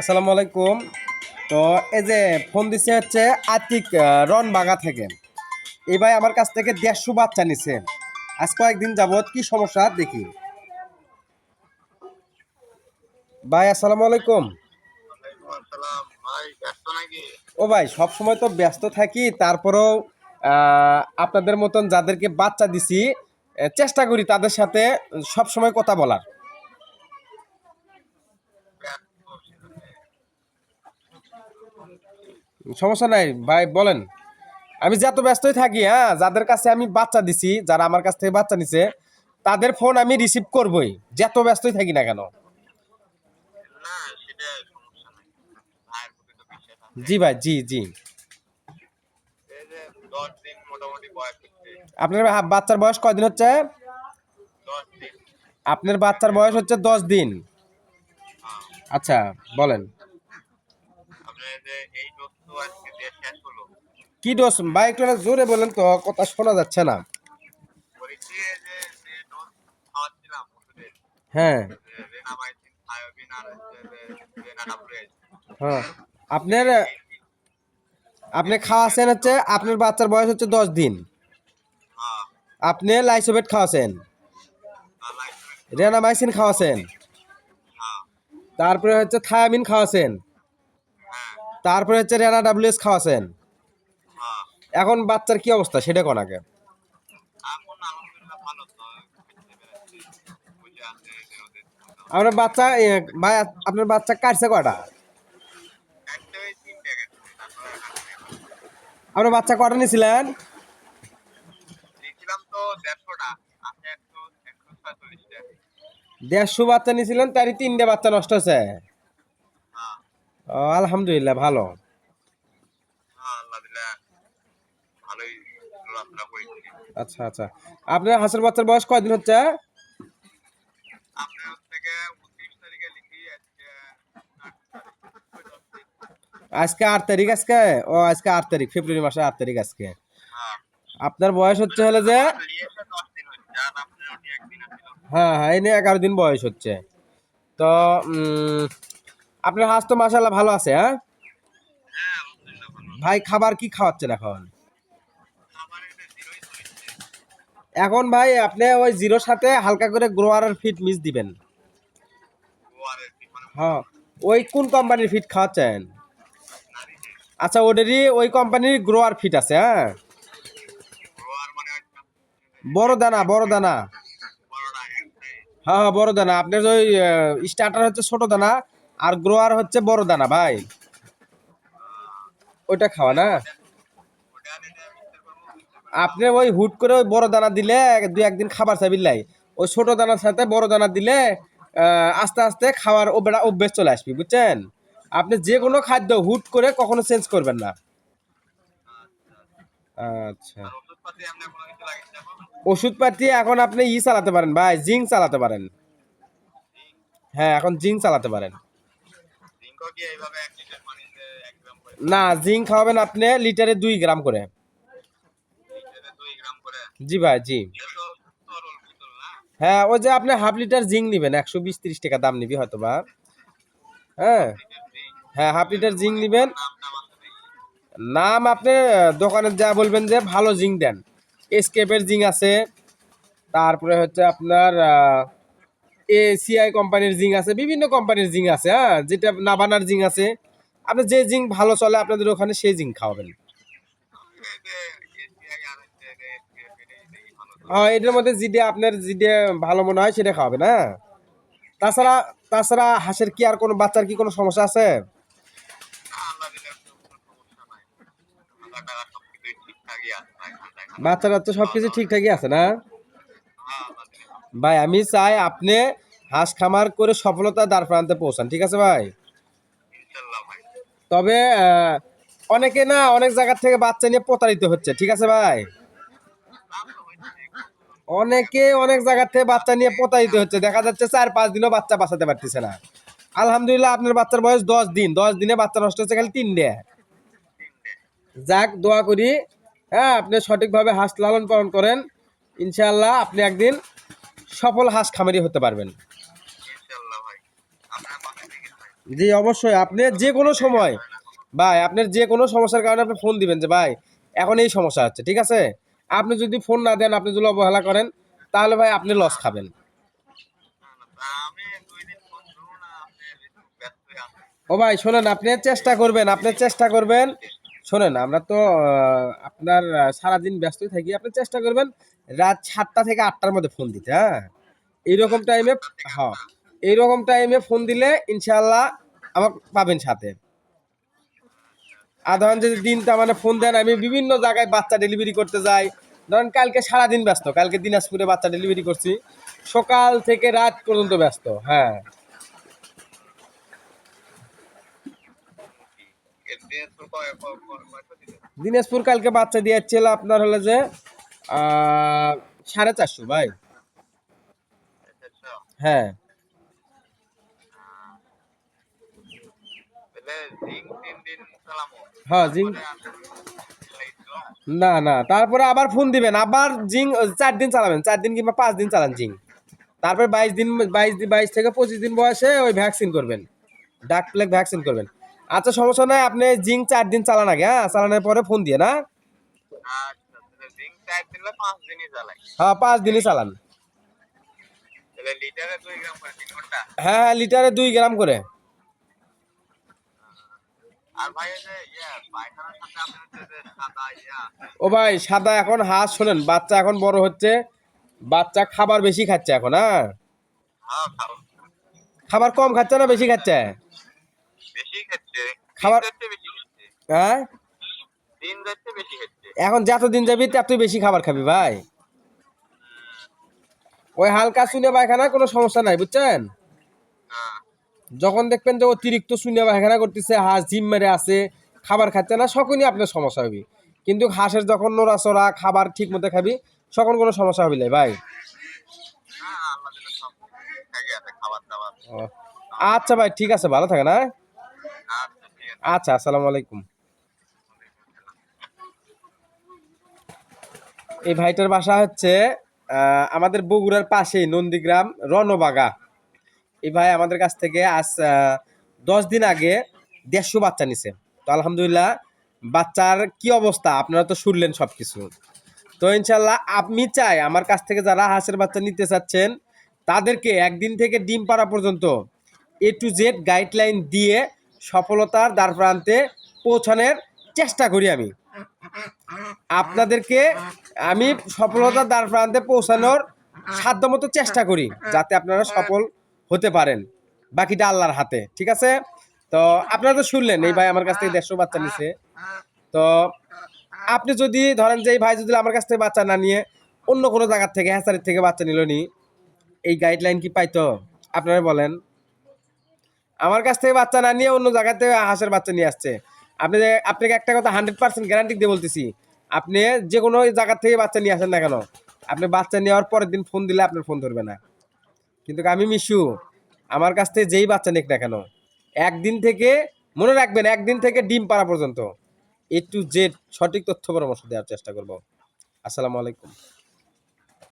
আসসালামু আলাইকুম। তো এই যে ফোন দিছে হচ্ছে আতিক রন বাগা থেকে। এই ভাই আমার কাছ থেকে দেড়শো বাচ্চা নিছে। আজ কয়েকদিন যাবত কি সমস্যা দেখি। ভাই, আসসালামু আলাইকুম। ও ভাই, সব সময় তো ব্যস্ত থাকি, তারপরেও আপনাদের মতন যাদেরকে বাচ্চা দিছি চেষ্টা করি তাদের সাথে সব সময় কথা বলার। সমস্যা নাই ভাই বলেন। আমি যত ব্যস্তই থাকি হ্যাঁ যাদের কাছে আমি বাচ্চা দিছি যারা আমার কাছ থেকে বাচ্চা নিছে তাদের ফোন আমি রিসিভ করবই। যত ব্যস্তই থাকি না কেন? জি ভাই জি জি। আপনার বাচ্চার বয়স কয়দিন হচ্ছে? আপনার বাচ্চার বয়স হচ্ছে দশ দিন। হ্যাঁ। আচ্ছা বলেন আপনার যে এই ডোজ তো আজকে দিয়ে শেষ হলো। কি ডোজ ভাই একটু জোরে বলেন তো কথা শোনা যাচ্ছে না। বলেছি যে যে ডোজ খাওয়াচ্ছিলাম ওষুধের। হ্যাঁ। রেনামাইসিন থায়োবিন আর হচ্ছে হ্যাঁ। আপনার আপনি খাওয়াছেন হচ্ছে আপনার বাচ্চার বয়স হচ্ছে দশ দিন। হ্যাঁ। আপনি লাইসোবেট খাওয়াছেন? Life Renamycin খাওয়াছেন? হ্যাঁ। তারপরে হচ্ছে থায়ামিন খাওয়াছেন? হ্যাঁ তারপরে হচ্ছে রেনা ডাব্লিউএস খাওয়াছেন। হ্যাঁ। এখন বাচ্চার কি অবস্থা সেটা কোন আগে? আপনার বাচ্চা ভাই আপনার বাচ্চা কাটছে কটা আপনার বাচ্চা কটা নিয়েছিলেন? দেড়শো বাচ্চা নিয়েছিলেন তারই তিনটে বাচ্চা নষ্ট হয়েছে। হ্যাঁ আলহামদুলিল্লাহ ভালো। হ্যাঁ আচ্ছা আচ্ছা। আপনার হাঁসের বাচ্চার বয়স কয়দিন হচ্ছে? আজকে আট তারিখ। আজকে আট তারিখ আজকে? ও আজকে আট তারিখ ফেব্রুয়ারি মাসের আট তারিখ আজকে। হ্যাঁ। আপনার বয়স হচ্ছে হলে যে? হ্যাঁ হ্যাঁ এই নিয়ে এগারো দিন বয়স হচ্ছে। তো উম, আপনার হাঁস তো মাসাল্লাহ ভালো আছে হ্যাঁ? হ্যাঁ ভাই খাবার কি খাওয়াচ্ছেন এখন? এখন ভাই আপনি ওই জিরোর সাথে হালকা করে গ্রোয়ারের ফিট মিস দিবেন। হ্যাঁ ওই কোন কোম্পানির ফিট খাওয়াচ্ছেন? আচ্ছা ওদেরই ওই কোম্পানির গ্রোয়ার ফিট আছে হ্যাঁ? মানে বড় দানা বড় দানা। হ্যাঁ হ্যাঁ বড় দানা। আপনার ওই স্টার্টার হচ্ছে ছোট দানা। আর গ্রোয়ার হচ্ছে বড় দানা, ভাই। ওইটা খাওয়া না? আপনি ওই হুট করে ওই বড় দানা দিলে দুই একদিন খাবার চাবিল্লাই ওই ছোট দানার সাথে বড় দানা দিলে আস্তে আস্তে খাওয়ার ওবেড়া অভ্যেস চলে আসবে, বুঝছেন? আপনি যে কোনো খাদ্য হুট করে কখনো চেঞ্জ করবেন না। আচ্ছা। যাব ওষুধপাতি এখন আপনি ই চালাতে পারেন, ভাই, জিঙ্ক চালাতে পারেন। হ্যাঁ এখন জিঙ্ক চালাতে পারেন। না জিঙ্ক খাওয়াবেন আপনি লিটারে দুই গ্রাম করে। জি ভাই জি। হ্যাঁ ওই যে আপনি হাফ লিটার জিঙ্ক নেবেন একশো বিশ তিরিশ টাকা দাম নিবি হয়তো বা। হ্যাঁ। হ্যাঁ হাফ লিটার জিঙ্ক নেবেন। নাম আপনি দোকানে যা বলবেন যে ভালো জিঙ্ক দেন। এসকেপের জিঙ্ক আছে। তারপরে হচ্ছে আপনার এসিআই কোম্পানির জিঙ্ক আছে, বিভিন্ন কোম্পানির জিঙ্ক আছে হ্যাঁ? যেটা নাবানার জিঙ্ক আছে। আপনি যে জিঙ্ক ভালো চলে, আপনাদের ওখানে সেই জিঙ্ক খাওয়াবেন। হ্যাঁ এটার মধ্যে যেটা আপনার যেটা ভালো মনে হয়, সেটা খাওয়াবেন হ্যাঁ? তাছাড়া তাছাড়া হাঁসের কি আর কোনো, বাচ্চার কি কোনো সমস্যা আছে? বাচ্চা টাচ্চা সবকিছু ঠিকঠাকই আছে না? ভাই, আমি চাই আপনি হাঁস খামার করে সফলতা দাঁড় প্রান্তে পৌঁছান ঠিক আছে ভাই? তবে অনেকে না অনেক জায়গা থেকে বাচ্চা নিয়ে প্রতারিত হচ্ছে ঠিক আছে ভাই? অনেকে অনেক জায়গা থেকে বাচ্চা নিয়ে প্রতারিত হচ্ছে দেখা যাচ্ছে চার পাঁচ দিনও বাচ্চা বাঁচাতে পারতেছে না। আলহামদুলিল্লাহ আপনার বাচ্চার বয়স দশ দিন দশ দিনে বাচ্চা নষ্ট হচ্ছে খালি তিন তিনটে। যাক দোয়া করি হ্যাঁ আপনি সঠিকভাবে হাঁস লালন পালন করেন ইনশাআল্লাহ আপনি একদিন সফল হাঁস খামারি হতে পারবেন। জি, অবশ্যই। আপনি যে কোনো সময়, ভাই, আপনার যে কোনো সমস্যার কারণে আপনি ফোন দিবেন যে, ভাই, এখন এই সমস্যা হচ্ছে, ঠিক আছে? আপনি যদি ফোন না দেন, আপনি যদি অবহেলা করেন, তাহলে ভাই আপনি লস খাবেন। ব্যস্ত ও ভাই, শোনেন, আপনি চেষ্টা করবেন, আপনি চেষ্টা করবেন। শোনেন, আমরা তো আপনার সারাদিন ব্যস্তই থাকি, আপনি চেষ্টা করবেন রাত সাতটা থেকে আটটার মধ্যে ফোন দিতে হ্যাঁ? এইরকম টাইমে হ্যাঁ এইরকম টাইমে ফোন দিলে ইনশাল্লাহ আমাকে পাবেন সাথে। আর ধরেন যদি দিনটা মানে ফোন দেন, আমি বিভিন্ন জায়গায় বাচ্চা ডেলিভারি করতে যাই। ধরেন কালকে সারাদিন ব্যস্ত, কালকে দিনাজপুরে বাচ্চা ডেলিভারি করছি। সকাল থেকে রাত পর্যন্ত ব্যস্ত হ্যাঁ। দিনাজপুর কালকে বাচ্চা দিয়ে যাচ্ছিল আপনার হলো যে সাড়ে চারশো, ভাই। হ্যাঁ তাহলে জিং তিন দিন চালামো হ্যাঁ না না, তারপরে আবার ফোন দিবেন, আবার জিং চার দিন চালাবেন, চার দিন কিংবা পাঁচ দিন চালান জিং তারপরে বাইশ দিন, বাইশ বাইশ থেকে পঁচিশ দিন বয়সে ওই ভ্যাকসিন করবেন, ডাক প্লেগ ভ্যাকসিন করবেন। আচ্ছা সমস্যা নাই, আপনি জিং চার দিন চালান আগে হ্যাঁ চালানোর পরে ফোন দিয়ে, না? হ্যাঁ পাঁচ দিনই চালান। হ্যাঁ হ্যাঁ লিটারে দুই গ্রাম করে আর ভাই এই যে ইয়ে পায়খানার সাথে আপনার হচ্ছে যে সাদা ইয়া ও ভাই সাদা এখন হাঁস শোনেন বাচ্চা এখন বড় হচ্ছে বাচ্চা খাবার বেশি খাচ্ছে এখন হ্যাঁ? হ্যাঁ খাবার কম খাচ্ছে না বেশি খাচ্ছে? খাবার- হ্যাঁ? এখন যত দিন যাবি ততই বেশি খাবার খাবি ভাই। ওই হালকা শুনে পায়খানা কোনো সমস্যা নাই বুঝছেন? যখন দেখবেন যে অতিরিক্ত শূন্য পায়খানা করতেছে, হাঁস জিম মেরে আছে, খাবার খাচ্ছে না সকলই আপনার সমস্যা হবে। কিন্তু হাঁসের যখন নড়াচড়া, খাবার ঠিক মতো খাবি সকল কোনো সমস্যা হবে না ভাই। হ্যাঁ আচ্ছা ভাই, ঠিক আছে, ভালো থাকে না আচ্ছা আছে আচ্ছা আসসালামু আলাইকুম। এই ভাইটার বাসা হচ্ছে আমাদের বগুড়ার পাশেই নন্দীগ্রাম রণবাগা। এই ভাই আমাদের কাছ থেকে আজ দশ দিন আগে দেড়শো বাচ্চা নিছে। তো আলহামদুলিল্লাহ, বাচ্চার কি অবস্থা আপনারা তো শুনলেন সব কিছু তো ইনশাল্লাহ আমি চাই আমার কাছ থেকে যারা হাঁসের বাচ্চা নিতে চাচ্ছেন, তাদেরকে একদিন থেকে ডিম পাড়া পর্যন্ত এ টু জেড গাইডলাইন দিয়ে সফলতার দ্বার প্রান্তে পৌঁছানোর চেষ্টা করি আমি। আপনাদেরকে আমি সফলতার দ্বার প্রান্তে পৌঁছানোর সাধ্যমতো চেষ্টা করি, যাতে আপনারা সফল হতে পারেন। বাকিটা আল্লাহর হাতে, ঠিক আছে? তো আপনারা তো শুনলেন, এই ভাই আমার কাছ থেকে দেড়শো বাচ্চা নিছে। তো আপনি যদি ধরেন যে এই ভাই যদি আমার কাছ থেকে বাচ্চা না নিয়ে অন্য কোনো জায়গার থেকে হ্যাচারির থেকে বাচ্চা নিল নি, এই গাইডলাইন কি পাইতো? আপনারা বলেন। আমার কাছ থেকে বাচ্চা না নিয়ে অন্য জায়গা থেকে হাঁসের বাচ্চা নিয়ে আসছে। আপনি আপনাকে একটা কথা হান্ড্রেড পার্সেন্ট গ্যারান্টি দিয়ে বলতেছি, আপনি যে কোনো জায়গা থেকে বাচ্চা নিয়ে আসেন না কেন, আপনি বাচ্চা নেওয়ার পরের দিন ফোন দিলে আপনার ফোন ধরবে না। কিন্তু আমি মিশু, আমার কাছ থেকে যেই বাচ্চা নিক না কেন, একদিন থেকে, মনে রাখবেন, একদিন থেকে ডিম পাড়া পর্যন্ত এ টু জেড সঠিক তথ্য পরামর্শ দেওয়ার চেষ্টা করব। আসসালামু আলাইকুম।